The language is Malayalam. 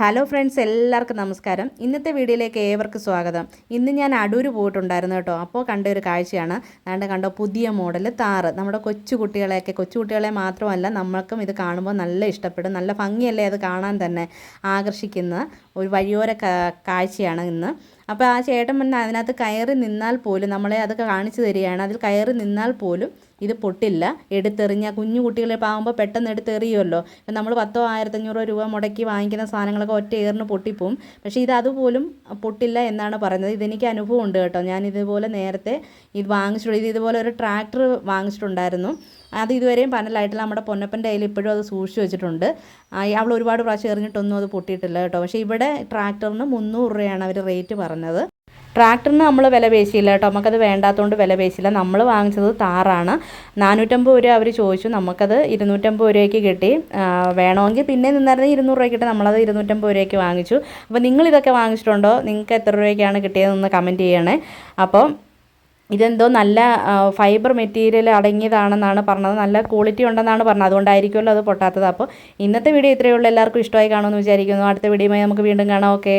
ഹലോ ഫ്രണ്ട്സ് എല്ലാവർക്കും നമസ്കാരം. ഇന്നത്തെ വീഡിയോയിലേക്ക് ഏവർക്കും സ്വാഗതം. ഇന്ന് ഞാൻ അടൂർ പോയിട്ടുണ്ടായിരുന്നു കേട്ടോ. അപ്പോൾ കണ്ട ഒരു കാഴ്ചയാണ്. അതുകൊണ്ട് കണ്ടോ പുതിയ മോഡൽ താറ് നമ്മുടെ കൊച്ചു കുട്ടികളെയൊക്കെ കൊച്ചു കുട്ടികളെ മാത്രമല്ല നമ്മൾക്കും ഇത് കാണുമ്പോൾ നല്ല ഇഷ്ടപ്പെടും. നല്ല ഭംഗിയല്ലേ അത് കാണാൻ തന്നെ ആകർഷിക്കുന്ന ഒരു വഴിയോര കാഴ്ചയാണ് ഇന്ന്. അപ്പോൾ ആ ചേട്ടൻ വന്ന് അതിനകത്ത് കയറി നിന്നാൽ പോലും നമ്മളെ അതൊക്കെ കാണിച്ചു തരികയാണ്. അതിൽ കയറി നിന്നാൽ പോലും ഇത് പൊട്ടില്ല. എടുത്തെറിഞ്ഞ കുഞ്ഞു കുട്ടികളെ പാകുമ്പോൾ പെട്ടെന്ന് എടുത്തെറിയുമല്ലോ. ഇപ്പം നമ്മൾ പത്തോ ആയിരത്തഞ്ഞൂറോ രൂപ മുടക്കി വാങ്ങിക്കുന്ന സാധനങ്ങളൊക്കെ ഒറ്റ ഏറിന് പൊട്ടിപ്പോവും. പക്ഷേ ഇത് അതുപോലും പൊട്ടില്ല എന്നാണ് പറയുന്നത്. ഇതെനിക്ക് അനുഭവം ഉണ്ട് കേട്ടോ. ഞാൻ ഇതുപോലെ നേരത്തെ ഇത് വാങ്ങിച്ചിട്ടുണ്ട്. ഇത് ഇതുപോലെ ഒരു ട്രാക്ടർ വാങ്ങിച്ചിട്ടുണ്ടായിരുന്നു. അത് ഇതുവരെയും പനലായിട്ടില്ല നമ്മുടെ പൊന്നപ്പന്റെ കയ്യിൽ ഇപ്പോഴും അത് സൂക്ഷിച്ച് വെച്ചിട്ടുണ്ട്. അവൾ ഒരുപാട് പ്രാവശ്യം എറിഞ്ഞിട്ടൊന്നും അത് പൊട്ടിയിട്ടില്ല കേട്ടോ. പക്ഷേ ഇവിടെ ട്രാക്ടറിന് മുന്നൂറ് രൂപയാണ് അവർ റേറ്റ് പറഞ്ഞത്. ട്രാക്ടറിന് നമ്മൾ വില പേശിയില്ല കേട്ടോ. നമുക്കത് വേണ്ടാത്തതുകൊണ്ട് വില പേശിയില്ല. നമ്മൾ വാങ്ങിച്ചത് താറാണ്. നാനൂറ്റമ്പത് രൂപ അവർ ചോദിച്ചു. നമുക്കത് ഇരുന്നൂറ്റമ്പത് രൂപയ്ക്ക് കിട്ടി. വേണമെങ്കിൽ പിന്നെ നിന്നായിരുന്നെങ്കിൽ ഇരുന്നൂറ് രൂപയ്ക്ക് കിട്ടി. നമ്മളത് ഇരുന്നൂറ്റമ്പത് രൂപയ്ക്ക് വാങ്ങിച്ചു. അപ്പോൾ നിങ്ങൾ ഇതൊക്കെ വാങ്ങിച്ചിട്ടുണ്ടോ? നിങ്ങൾക്ക് എത്ര രൂപയ്ക്കാണ് കിട്ടിയതെന്ന് കമന്റ് ചെയ്യണേ. അപ്പോൾ ഇതെന്തോ നല്ല ഫൈബർ മെറ്റീരിയൽ അടങ്ങിയതാണെന്നാണ് പറഞ്ഞത്. നല്ല ക്വാളിറ്റി ഉണ്ടെന്നാണ് പറഞ്ഞത്. അതുകൊണ്ടായിരിക്കുമല്ലോ അത് പൊട്ടാത്തത്. അപ്പോൾ ഇന്നത്തെ വീഡിയോ ഇത്രയേ ഉള്ളൂ. എല്ലാവർക്കും ഇഷ്ടമായി കാണുമെന്ന് വിചാരിക്കുന്നു. അടുത്ത വീഡിയോയുമായി നമുക്ക് വീണ്ടും കാണാം. ഓക്കെ